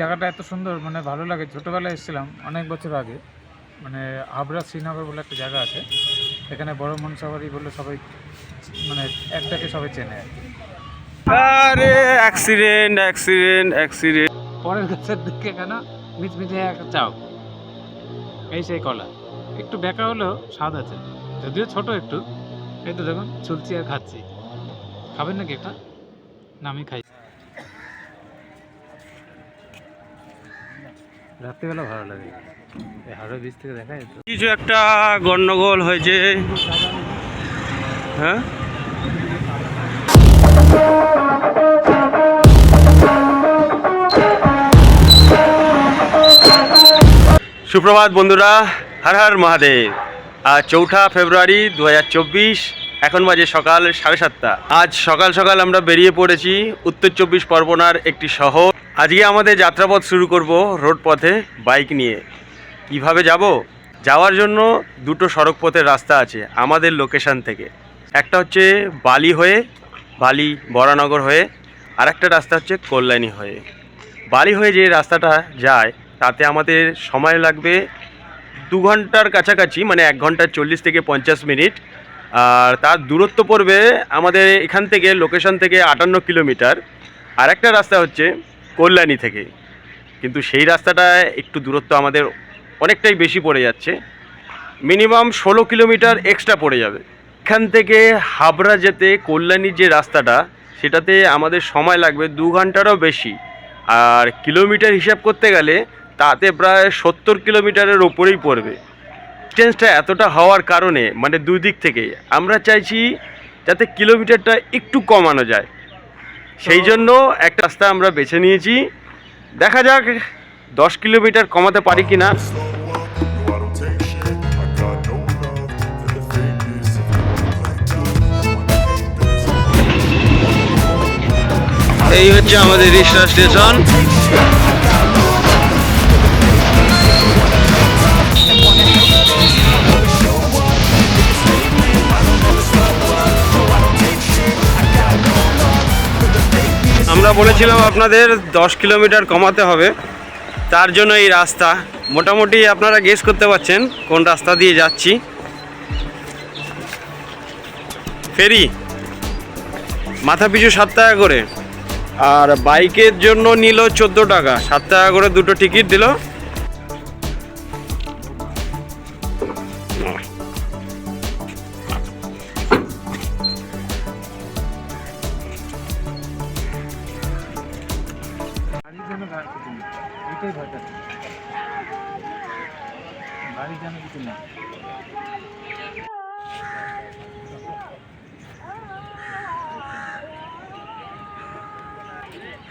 জায়গাটা এত সুন্দর মানে ভালো লাগে। ছোটোবেলায় এসেছিলাম অনেক বছর আগে মানে হাবড়া শ্রীনগর বলে একটা জায়গা আছে। এখানে বড় মনসাবাড়ি বলে সবাই মানে একটাকে সবাই চেনে আরে অ্যাক্সিডেন্ট অ্যাক্সিডেন্ট অ্যাক্সিডেন্ট পরের গাছের দিকে কেন মিচমিচে একটা চাও? এই সেই কলা। একটু বেঁকা হলেও স্বাদ আছে। যদিও ছোট একটু। এই তো দেখুন ছুলছি আর খাচ্ছি। খাবেন নাকি একটা? না আমি খাই। রাত্রিবেলা ভালো লাগে। বীজ থেকে কিছু একটা গন্ডগোল হয়েছে। হ্যাঁ? সুপ্রভাত বন্ধুরা, হর হর মহাদেব। আজ চৌঠা ফেব্রুয়ারি দু হাজার চব্বিশ, এখন বাজে সকাল সাড়ে সাতটা। আজ সকাল সকাল আমরা বেরিয়ে পড়েছি উত্তর চব্বিশ পরগনার একটি শহর। আজকে আমাদের যাত্রাপথ শুরু করব রোড পথে, বাইক নিয়ে। কীভাবে যাব? যাওয়ার জন্য দুটো সড়ক পথের রাস্তা আছে আমাদের লোকেশন থেকে। একটা হচ্ছে বালি হয়ে, বালি বরানগর হয়ে আর একটা রাস্তা হচ্ছে কল্যাণী হয়ে। বালি হয়ে যে রাস্তাটা যায়, তাতে আমাদের সময় লাগবে দু ঘণ্টার কাছাকাছি মানে এক ঘণ্টা চল্লিশ থেকে পঞ্চাশ মিনিট। আর তার দূরত্ব পড়বে আমাদের এখান থেকে লোকেশন থেকে আটান্ন কিলোমিটার। আর একটা রাস্তা হচ্ছে কল্যাণী থেকে। কিন্তু সেই রাস্তাটা একটু দূরত্ব আমাদের অনেকটাই বেশি পড়ে যাচ্ছে। মিনিমাম ষোলো কিলোমিটার এক্সট্রা পড়ে যাবে। এখান থেকে হাবড়া যেতে কল্যাণীর যে রাস্তাটা, সেটাতে আমাদের সময় লাগবে দু ঘন্টারও বেশি। আর কিলোমিটার হিসাব করতে গেলে তাতে প্রায় সত্তর কিলোমিটারের ওপরেই পড়বে। ডিস্টেন্সটা এতটা হওয়ার কারণে মানে দুই দিক থেকে, আমরা চাইছি যাতে কিলোমিটারটা একটু কমানো যায়। সেই জন্য একটা রাস্তা আমরা বেছে নিয়েছি দেখা যাক দশ কিলোমিটার কমাতে পারি কি না. এই হচ্ছে আমাদের রিক্সা স্টেশন বলেছিলাম আপনাদের দশ কিলোমিটার কমাতে হবে। তার জন্য এই রাস্তা। মোটামুটি আপনারা গেস করতে পারছেন কোন রাস্তা দিয়ে যাচ্ছি। ফেরি। মাথা পিছু সাত টাকা করে। আর বাইকের জন্য নিল চোদ্দ টাকা। সাত টাকা করে দুটো টিকিট দিল।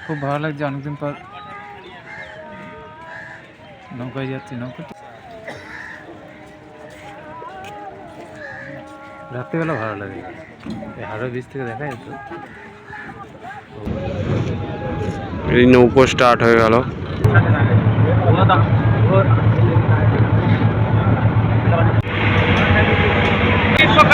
খুব ভালো লাগছে অনেকদিন পর নৌকায় যাচ্ছি। নৌকা রাত্রিবেলা ভালো লাগে। এই হাড়ের বীজ থেকে দেখা যেত এই নৌকো স্টার্ট হয়ে গেল।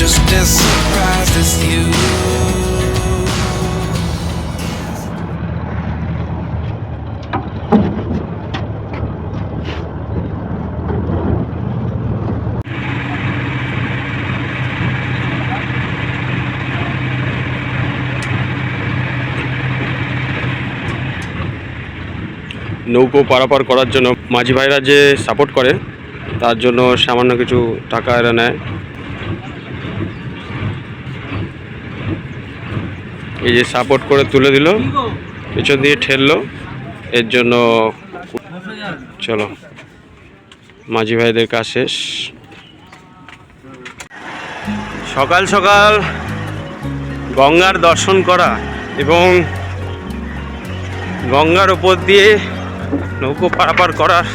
Just as surprised as you. নৌকো পারাপার করার জন্য মাঝি ভাইরা যে সাপোর্ট করে, তার জন্য সামান্য কিছু টাকা এরা নেয় এই যে সাপোর্ট করে তুলে দিল, পিছন দিয়ে ঠেললো, এর জন্য চলো, মাঝি ভাইদের কাজ শেষ। সকাল সকাল গঙ্গার দর্শন করা এবং গঙ্গার ওপর দিয়ে নৌকো পারাপার করার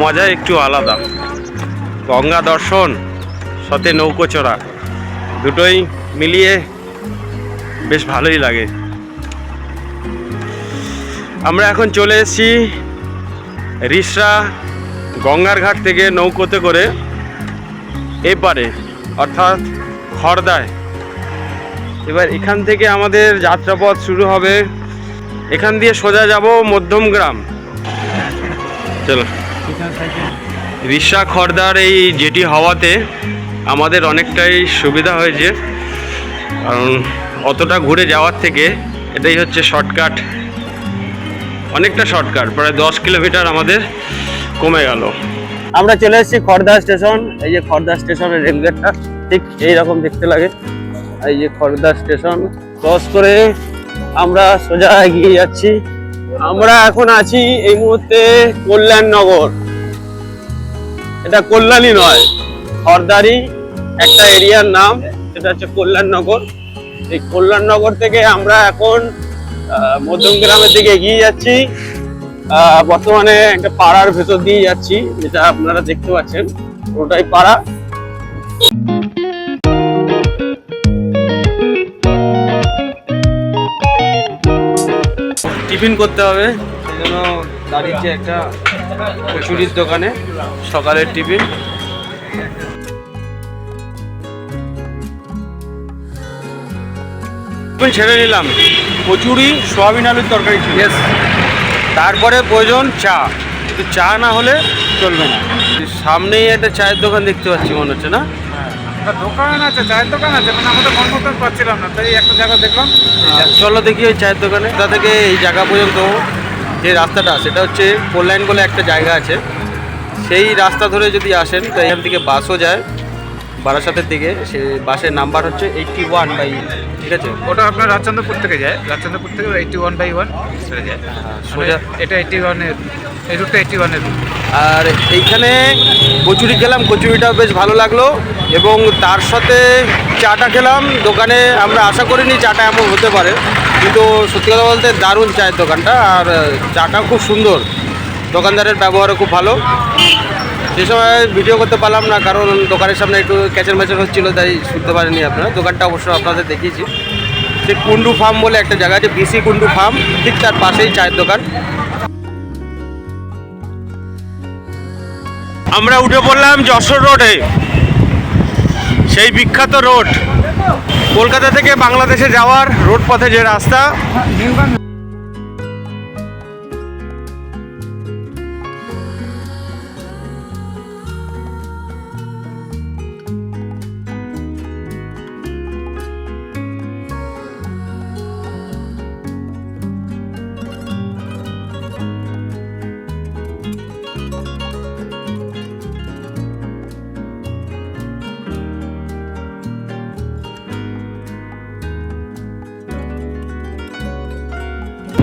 মজা একটু আলাদা। গঙ্গা দর্শন, সাথে নৌকো চড়া, দুটোই মিলিয়ে বেশ ভালোই লাগে। আমরা এখন চলে এসেছি রিসরা গঙ্গার ঘাট থেকে নৌকোতে করে এপারে, অর্থাৎ খড়দায়। এবার এখান থেকে আমাদের যাত্রাপথ শুরু হবে। এখান দিয়ে সোজা যাব মধ্যমগ্রাম চলো। রিসা খড়দার এই যেটি হওয়াতে আমাদের অনেকটাই সুবিধা হয়েছে। কারণ অতটা ঘুরে যাওয়ার থেকে এটাই হচ্ছে শর্টকাট অনেকটা শর্টকাট প্রায় দশ কিলোমিটার আমাদের কমে গেল। আমরা চলে এসেছি খড়দা স্টেশন, এই যে খড়দা স্টেশনের রেলগেটটা, ঠিক এইরকম দেখতে লাগে। এই যে খড়দা স্টেশন, ক্রস করে আমরা সোজা এগিয়ে যাচ্ছি। আমরা এখন আছি এই মুহূর্তে কল্যাণনগর। এটা কল্যাণী নয় খড়দারি একটা এরিয়ার নাম, সেটা হচ্ছে কল্যাণনগর। এই কল্যাণনগর থেকে আমরা এখন আহ, মধ্যমগ্রামের দিকে এগিয়ে যাচ্ছি। বর্তমানে একটা পাড়ার ভেতর দিয়ে যাচ্ছি যেটা আপনারা দেখতে পাচ্ছেন। ওটাই পাড়া। টিফিন করতে হবে সেই জন্য দাঁড়িয়েছে একটা কচুরির দোকানে সকালের টিফিন। ছেড়ে নিলাম। কচুরি সোয়াবিন আলুর তরকারি ছিল। তারপরে প্রয়োজন চা। কিন্তু চা না হলে চলবে না। সামনেই একটা চায়ের দোকান দেখতে পাচ্ছি মনে হচ্ছে না? দোকান আছে চায়ের দোকান আছে মানে আমাদের মন মতন পাচ্ছিলাম না তাই একটা জায়গা দেখলাম। চলো দেখি ওই চায়ের দোকানে। কোথা থেকে এই জায়গা পর্যন্ত যে রাস্তাটা সেটা হচ্ছে কল্যাণ বলে একটা জায়গা আছে। সেই রাস্তা ধরে যদি আসেন তো এখান থেকে বাসও যায়। বারাসাতের দিকে সে বাসের নাম্বার হচ্ছে এইটটি ওয়ান বাই ঠিক আছে? ওটা আপনার রাজচন্দ্রপুর থেকে যায়। রাজচন্দ্রপুর থেকে এইটি ওয়ান বাই ওয়ান চলে যায়। সোজা সোজা এটা এইটি ওয়ানের এই রুটটা এইটি ওয়ানের রুট আর এইখানে কচুরি খেলাম কচুরিটাও বেশ ভালো লাগল। এবং তার সাথে চাটা খেলাম। দোকানে আমরা আশা করিনি চাটা এমন হতে পারে। কিন্তু সত্যি কথা বলতে দারুণ চায়ের দোকানটা। আর চাটাও খুব সুন্দর। দোকানদারের ব্যবহারও খুব ভালো। সে সময় ভিডিও করতে পারলাম না, কারণ দোকানের সামনে একটু ক্যাচের ম্যাচের হচ্ছিল, তাই শুনতে পারেনি আপনারা। দোকানটা অবশ্য আপনাদের দেখিয়েছি। সে কুন্ডু ফার্ম বলে একটা জায়গা আছে বিসি কুন্ডু ফার্ম ঠিক তার পাশেই চায়ের দোকান। আমরা উঠে পড়লাম যশোর রোডে সেই বিখ্যাত রোড কলকাতা থেকে বাংলাদেশে যাওয়ার রোড পথে যে রাস্তা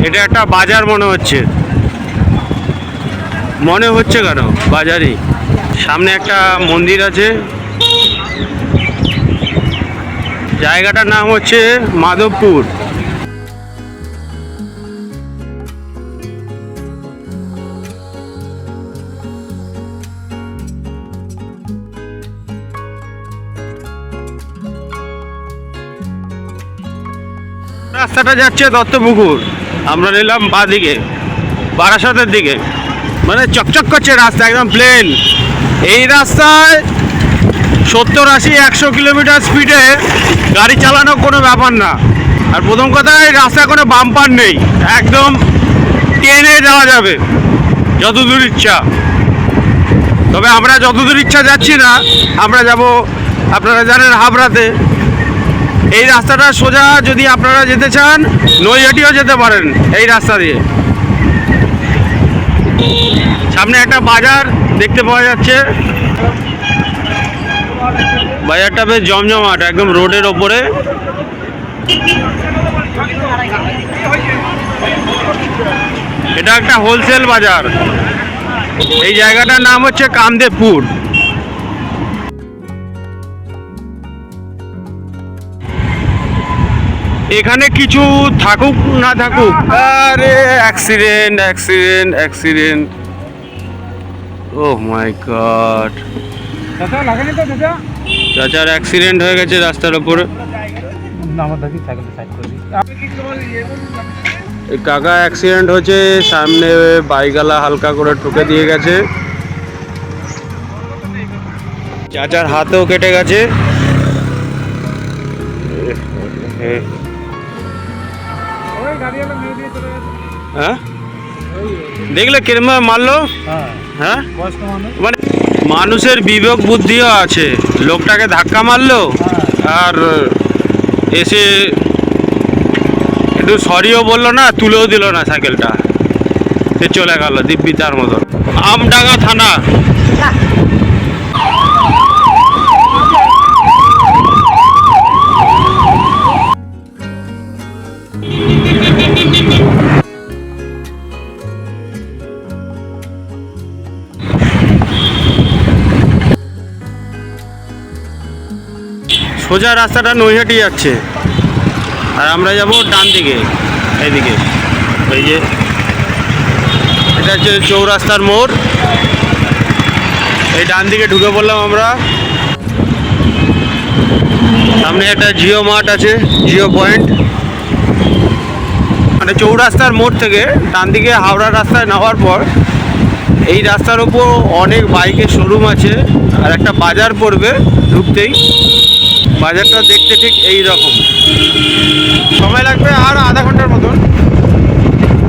এটা একটা বাজার মনে হচ্ছে। মনে হচ্ছে কেন? বাজারই। সামনে একটা মন্দির আছে। জায়গাটার নাম হচ্ছে মাধবপুর। রাস্তাটা যাচ্ছে দত্তপুকুর। আমরা নিলাম বাদিকে, বারাসাতের দিকে। মানে চকচক করছে রাস্তা, একদম প্লেন এই রাস্তায় সত্তর আশি, একশো কিলোমিটার স্পিডে গাড়ি চালানো কোনো ব্যাপার না। আর প্রথম কথা, এই রাস্তায় কোনো বাম্পার নেই। একদম টেনে যাওয়া যাবে, যতদূর ইচ্ছা। তবে আমরা যতদূর ইচ্ছা যাচ্ছি না, আমরা যাব, আপনারা জানেন হাবড়াতে। এই রাস্তাটা সোজা যদি আপনারা যেতে চান, নৈহাটিও যেতে পারেন এই রাস্তা দিয়ে। সামনে একটা বাজার দেখতে পাওয়া যাচ্ছে। বাজারটা বেশ জমজমাট, একদম রোডের ওপরে। এটা একটা হোলসেল বাজার। এই জায়গাটার নাম হচ্ছে কামদেবপুর। এখানে কিছু থাকুক না থাকুক? আরে accident accident accident oh my god চাচার অ্যাক্সিডেন্ট হয়ে গেছে রাস্তার দিই এই কাকা অ্যাক্সিডেন্ট হয়েছে সামনে বাইকওয়ালা হালকা করে ঠুকে দিয়ে গেছে। চাচার হাতেও কেটে গেছে। হ্যাঁ? দেখলে কিরম মারলো? হ্যাঁ? মানে মানুষের বিবেক বুদ্ধিও আছে। লোকটাকে ধাক্কা মারলো আর এসে একটু সরিও বলল না, তুলেও দিল না সাইকেলটা। সে চলে গেল দিব্যি তার মতো আমডাঙ্গা থানা। সোজা রাস্তাটা নৈহাটি যাচ্ছে। আর আমরা যাব ডান দিকে, এইদিকে। এই যে, এটা হচ্ছে চৌরাস্তার মোড়। এই ডান দিকে ঢুকে পড়লাম আমরা। সামনে একটা জিও মার্ট আছে, জিও পয়েন্ট। মানে চৌরাস্তার মোড় থেকে ডান দিকে হাওড়া রাস্তায় নামার পর এই রাস্তার উপর অনেক বাইকের শোরুম আছে, আর একটা বাজার পড়বে ঢুকতেই। বাজারটা দেখতে ঠিক এই রকম সময় লাগবে আর আধা ঘণ্টার মতন।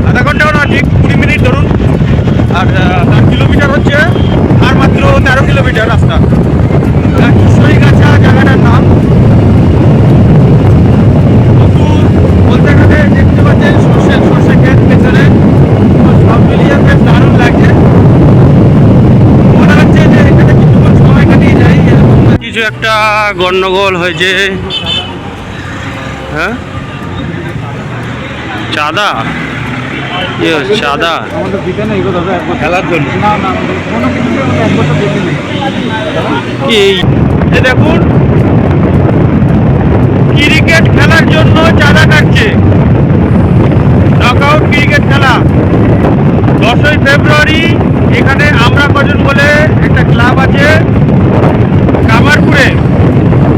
আধা ঘন্টাও না, ঠিক কুড়ি মিনিট ধরুন। আর তার কিলোমিটার হচ্ছে আর মাত্র তেরো কিলোমিটার রাস্তা। গাছা জায়গাটার নাম একটা গণ্ডগোল হয়েছে। হ্যাঁ? চাঁদা? ইয়ে, চাঁদা। কি দেখুন ক্রিকেট খেলার জন্য চাঁদা কাটছে। নক আউট ক্রিকেট খেলা। দশই ফেব্রুয়ারি, এখানে আমরা কজন বলে একটা ক্লাব আছে কামারপুরে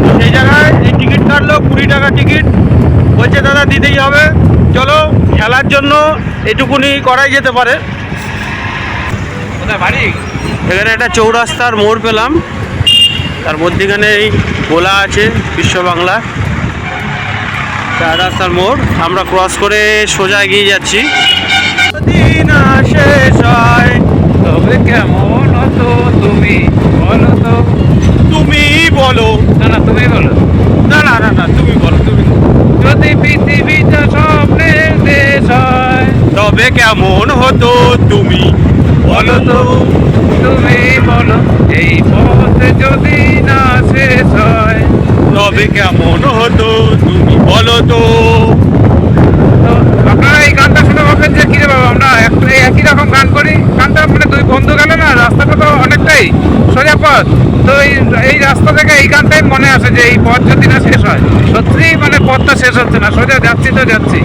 তো সেই জায়গায় এই টিকিট কাটলো কুড়ি টাকা টিকিট। বলছে দাদা দিতেই হবে। চলো খেলার জন্য এটুকুনি করাই যেতে পারে। কোথায় বাড়ি? এখানে একটা চৌরাস্তার মোড় পেলাম। তার মধ্যেখানে এই গোলা আছে বিশ্ব বাংলা। চার রাস্তার মোড়। আমরা ক্রস করে সোজা এগিয়ে যাচ্ছি। দিন শেষ হয় তবে কেমন হতো তুমি? বলো তো। তুমি বলো। না না তুমি বলো। না না না না তুমি বলো তুমি যদি পৃথিবীটা স্বপ্নের দেশ হয় তবে কেমন হতো তুমি? বলো তো। তুমি বলো এই পথ যদি না শেষ হয় তবে কেমন হতো তুমি বলো তো। আপনারা এই গানটা শুনে ভাববেন যে কিরে বাবা আমরা একই রকম গান করি? গানটা মানে দুই বন্ধু গেলে না রাস্তাটা তো অনেকটাই সোজা পথ তো এই রাস্তা থেকে এইখানটাই মনে আছে যে এই পথ যদি না শেষ হয় সত্যি মানে পথটা শেষ হচ্ছে না সোজা যাচ্ছি তো যাচ্ছি।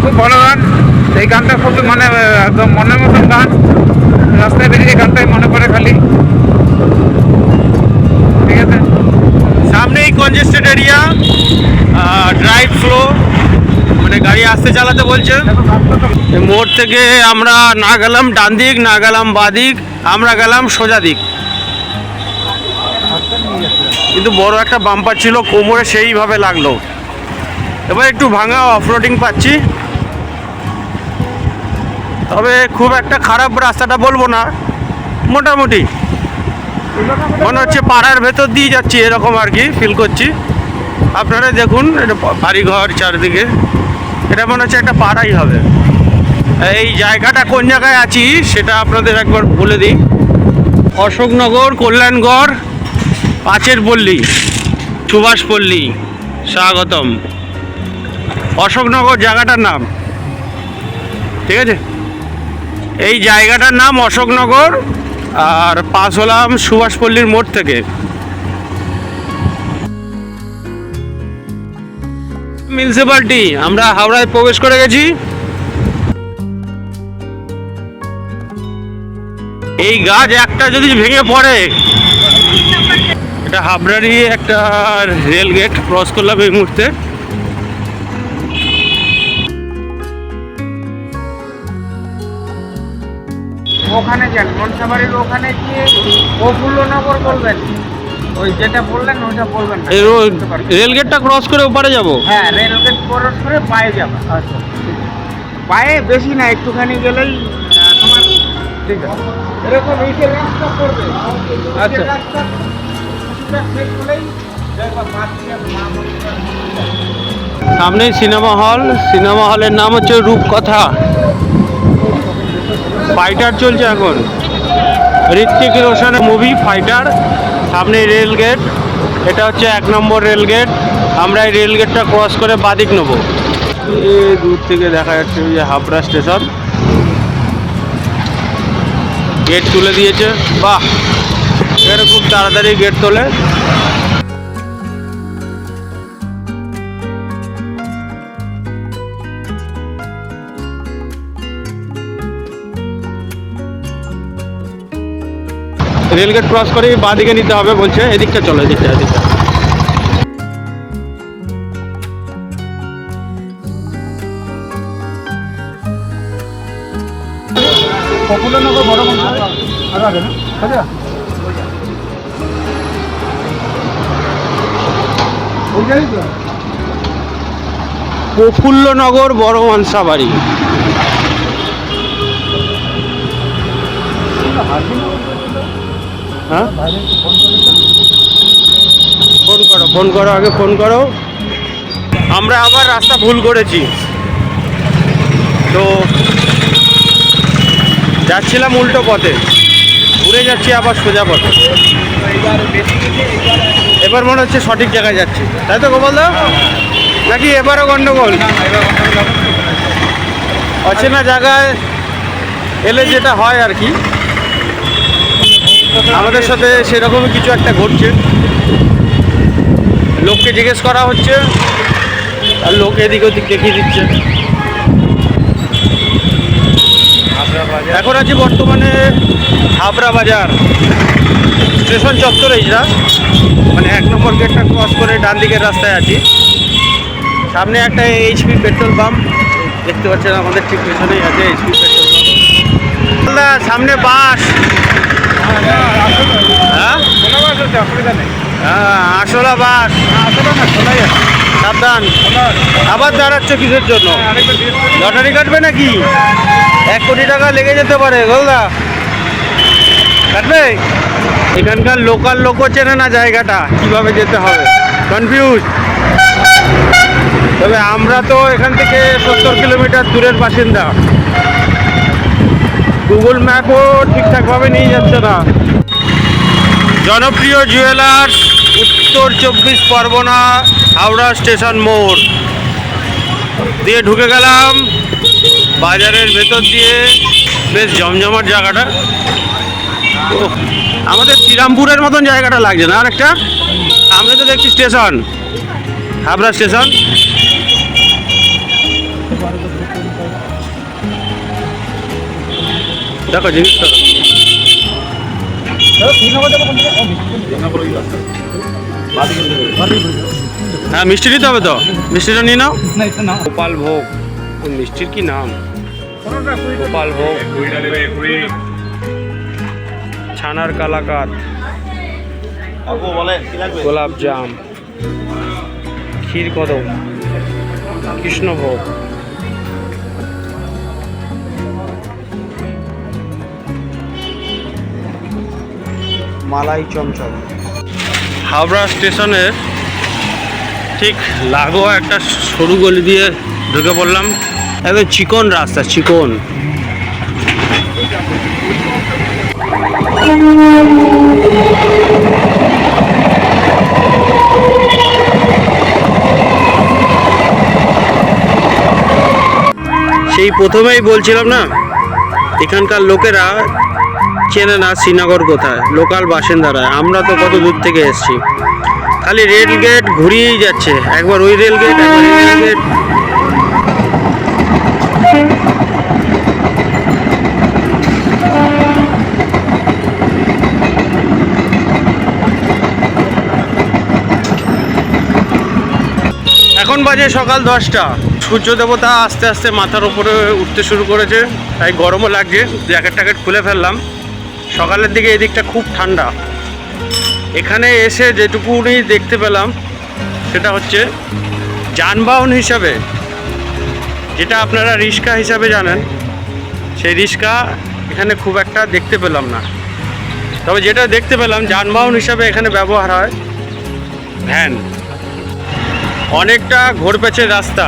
খুব বড় গান এই গানটা খুব মানে একদম মনের মতন গান রাস্তায় বেরিয়ে গানটাই মনে পড়ে খালি। ঠিক আছে? সামনে সামনেই কনজেস্টেড এরিয়া ড্রাইভ ফ্লো মানে গাড়ি আস্তে চালাতে বলছে। মোড় থেকে আমরা না গেলাম ডান দিক, না গেলাম বাদিক আমরা গেলাম সোজা দিক। কিন্তু বড় একটা বাম্পার ছিল, কোমরে সেইভাবে লাগল। এবার একটু ভাঙা অফরোডিং পাচ্ছি। তবে খুব একটা খারাপ রাস্তাটা বলব না। মোটামুটি। মনে হচ্ছে পাড়ার ভেতর দিয়ে যাচ্ছি, এরকম আর কি ফিল করছি। আপনারা দেখুন, এটা বাড়ি ঘর চারিদিকে। এটা মনে হচ্ছে একটা পাড়াই হবে। এই জায়গাটা কোন জায়গায় আছি, সেটা আপনাদের একবার বলে দিই। অশোকনগর, কল্যাণগড়, পাঁচের পল্লী সুভাষপল্লী স্বাগতম। অশোকনগর জায়গাটার নাম। ঠিক আছে? এই জায়গাটার নাম অশোকনগর, আর পাস হলাম সুভাষপল্লীর মোড় থেকে। মিউনিসিপালিটি আমরা হাওড়ায় প্রবেশ করে গেছি। এই গাছ একটা যদি ভেঙে পড়ে, এটা হাবড়ারই একটা রেল গেট ক্রস করলাম এই মুহূর্তে। ওখানে যান মনসাবাড়ির ওখানে গিয়ে প্রফুল্লনগর বলবেন। ওই যেটা বললেন ওইটা বলবেন না। রেল গেটটা ক্রস করে ওপারে যাব? হ্যাঁ রেলগেট ক্রস করে পায়ে যাবে। আচ্ছা। পায়ে বেশি না একটুখানি গেলেই তোমার ঠিক আছে। এরকম ইটের রাস্তা পড়বে আচ্ছা। রাস্তা শেষ হলেই। সামনে সিনেমা হল। সিনেমা হলের নাম হচ্ছে রূপকথা। ফাইটার চলছে এখন। ঋত্বিক রোশনের মুভি ফাইটার সামনে রেল গেট এটা হচ্ছে এক নম্বর রেল গেট আমরা এই রেল গেটটা ক্রস করে বাদিক নেব। এই দূর থেকে দেখা যাচ্ছে ওই যে হাবড়া স্টেশন গেট তুলে দিয়েছে, বাহ! এখানে খুব তাড়াতাড়ি গেট তোলে। রেলগেট ক্রস করে বাঁদিকে নিতে হবে বলছে। এদিকটা চলো এদিকটা এদিকটা। প্রফুল্লনগর বড় মন্দির। আগে না? আচ্ছা প্রফুল্লনগর বড় মানসাবাড়ি হ্যাঁ? ফোন করো ফোন করো, আগে ফোন করো। আমরা আবার রাস্তা ভুল করেছি। তো যাচ্ছিলাম উল্টো পথে। ঘুরে যাচ্ছি আবার সোজা পথে। এবার মনে হচ্ছে সঠিক জায়গায় যাচ্ছি। তাই তো গোপাল দা? নাকি এবারও গন্ডগোল? অচেনা জায়গায় এলে যেটা হয় আর কি। আমাদের সাথে সেরকমই কিছু একটা ঘটছে। লোককে জিজ্ঞেস করা হচ্ছে, আর লোক এদিক ওদিক দেখিয়ে দিচ্ছে। এখন আছি বর্তমানে হাবড়া বাজার স্টেশন চত্বরে এটা মানে এক নম্বর গেটটা ক্রস করে ডান দিকের রাস্তায় আছি। সামনে একটা এইচপি পেট্রোল পাম্প, দেখতে পাচ্ছেন আমাদের ঠিক পেছনেই আছে এইচপি পেট্রোল পাম্প। সামনে বাস। হ্যাঁ বাস হ্যাঁ আসলা সাবধান আবার দাঁড়াচ্ছ কিসের জন্য লটারি কাটবে নাকি এক কোটি টাকা লেগে যেতে পারে গোলদা কাটবে এখানকার লোকাল লোকও চেনে না জায়গাটা কীভাবে যেতে হবে কনফিউজ তবে আমরা তো এখান থেকে সত্তর কিলোমিটার দূরের বাসিন্দা গুগল ম্যাপও ঠিকঠাকভাবে নিয়ে যাচ্ছে না। জনপ্রিয় জুয়েলার্স, উত্তর চব্বিশ পরগনা, হাওড়া স্টেশন মোড়। দিয়ে ঢুকে গেলাম বাজারের ভেতর দিয়ে। বেশ জমজমাট জায়গাটা। আমাদের শ্রীরামপুরের মতন জায়গাটা লাগছে না আরেকটা? সামনে তো দেখছি স্টেশন, হাবড়া স্টেশন। দেখো জিনিসটা হ্যাঁ মিষ্টি নিতে হবে তো? মিষ্টিটা নিয়ে নাও। গোপাল ভোগ। ও মিষ্টির কি নাম? গোপাল ভোগ। ছানার কালাকাত। গোলাপ জাম। ক্ষীর কদম। কৃষ্ণভোগ মালাই চমচম। হাওড়া স্টেশনের ঠিক লাগোয়া একটা সরু গলি দিয়ে ঢুকে পড়লাম। একদম চিকন রাস্তা, চিকন। সেই প্রথমেই বলছিলাম না, এখানকার লোকেরা চেনে না শ্রীনগর কোথায়? লোকাল বাসিন্দারা, আমরা তো কত দূর থেকে এসেছি। খালি রেল গেট ঘুরিয়েই যাচ্ছে। একবার ওই রেল গেট রেল গেট। এখন বাজে সকাল দশটা। সূর্য দেবতা আস্তে আস্তে মাথার উপরে উঠতে শুরু করেছে। তাই গরমও লাগছে। জ্যাকেট ট্যাকেট খুলে ফেললাম। সকালের দিকে এদিকটা খুব ঠান্ডা। এখানে এসে যেটুকুনি দেখতে পেলাম, সেটা হচ্ছে যানবাহন হিসাবে, যেটা আপনারা রিক্সা হিসাবে জানেন, সেই রিক্সা এখানে খুব একটা দেখতে পেলাম না। তবে যেটা দেখতে পেলাম, যানবাহন হিসাবে এখানে ব্যবহার হয় ভ্যান। অনেকটা ঘোরপেচের রাস্তা।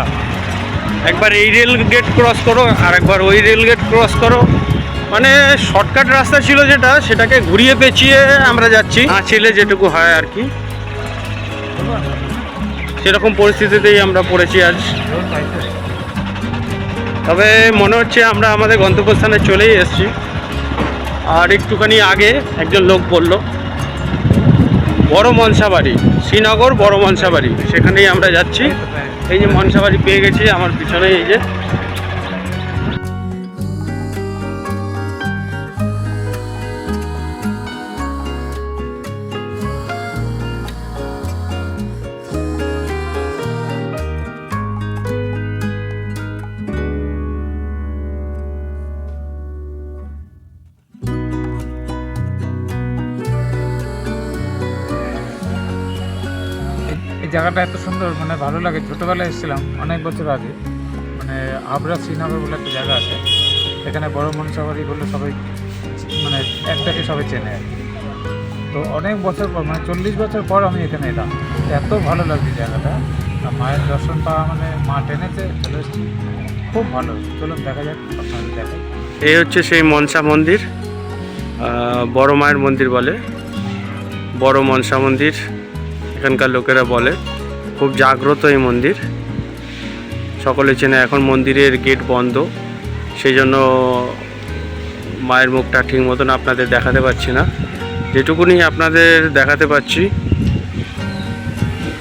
একবার এই রেল গেট ক্রস করো, আর একবার ওই রেল গেট ক্রস করো মানে শর্টকাট রাস্তা ছিল যেটা, সেটাকে ঘুরিয়ে পেঁচিয়ে আমরা যাচ্ছি। ছেলে যেটুকু হয় আর কি। সেরকম পরিস্থিতিতেই আমরা পড়েছি আজ। তবে মনে হচ্ছে আমরা আমাদের গন্তব্যস্থানে চলেই এসেছি। আর একটুখানি আগে একজন লোক বলল বড় মনসাবাড়ি শ্রীনগর বড় মনসাবাড়ি সেখানেই আমরা যাচ্ছি। এই যে মনসাবাড়ি পেয়ে গেছি, আমার পিছনে এই যে জায়গাটা এত সুন্দর মানে ভালো লাগে। ছোটোবেলায় এসেছিলাম, অনেক বছর আগে। মানে আবরা শ্রীনগর বলে একটা জায়গা আছে। এখানে বড় মনসাবাড়ি বলে সবাই মানে একটাকে সবাই চেনে আর তো অনেক বছর পর মানে চল্লিশ বছর পর আমি এখানে এলাম। এত ভালো লাগছে জায়গাটা। মায়ের দর্শন পাওয়া মানে মা টেনেছে চলে এসেছি খুব ভালো। চলুন, দেখা যাক, আপনাদের দেখাই। এই হচ্ছে সেই মনসা মন্দির বড় মায়ের মন্দির বলে। বড় মনসা মন্দির, এখানকার লোকেরা বলে। খুব জাগ্রত এই মন্দির। সকলে চেনে এখন মন্দিরের গেট বন্ধ। সেই জন্য মায়ের মুখটা ঠিক মতন আপনাদের দেখাতে পাচ্ছি না। যেটুকুনি আপনাদের দেখাতে পাচ্ছি,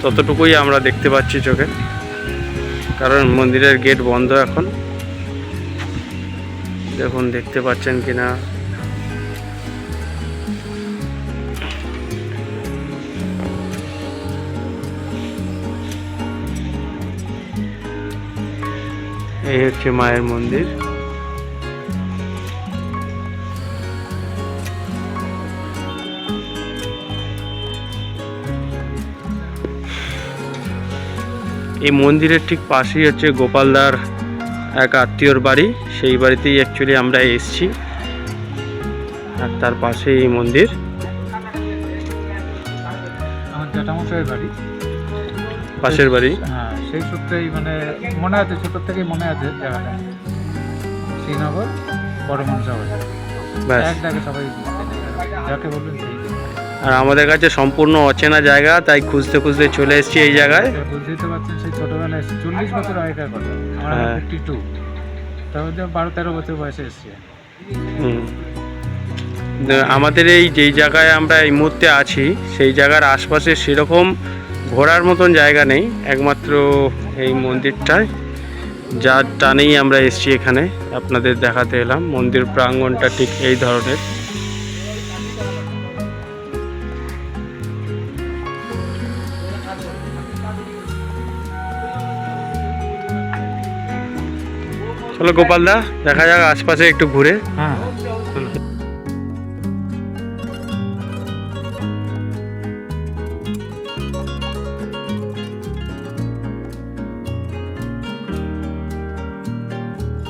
ততটুকুই আমরা দেখতে পাচ্ছি চোখে। কারণ মন্দিরের গেট বন্ধ এখন। দেখুন, দেখতে পাচ্ছেন কিনা। এই হচ্ছে মায়ের মন্দির। এই মন্দিরের ঠিক পাশেই হচ্ছে গোপালদার এক আত্মীয়র বাড়ি। সেই বাড়িতেই অ্যাকচুয়ালি আমরা এসেছি। আর তার পাশেই এই মন্দির। আমার জ্যাঠামশাইয়ের বাড়ি। পাশের বাড়ি? হ্যাঁ সেই সূত্রেই মানে মনে আছে ছোটোর থেকেই মনে আছে জায়গাটা। শ্রীনগর বড় ব্যাস। এক ডাকে সবাই যাকে বলবেন সেই আর আমাদের কাছে সম্পূর্ণ অচেনা জায়গা তাই খুঁজতে খুঁজতে চলে এসেছি এই জায়গায়। বুঝতেই তো পারছেন সেই ছোটোবেলায় এসেছি চল্লিশ বছর আগেকার কথা। আমার হ্যাঁ। ফিফটি টু তারপর যে বারো তেরো বছর বয়সে এসেছি আমাদের এই যেই জায়গায় আমরা এই মুহূর্তে আছি সেই জায়গার আশপাশে সেরকম ঘোরার মতন জায়গা নেই, একমাত্র এই মন্দিরটায়। যার টানেই আমরা এসেছি এখানে, আপনাদের দেখাতে এলাম। মন্দির প্রাঙ্গণটা ঠিক এই ধরনের। চলো গোপালদা দেখা যাক আশপাশে একটু ঘুরে। হ্যাঁ।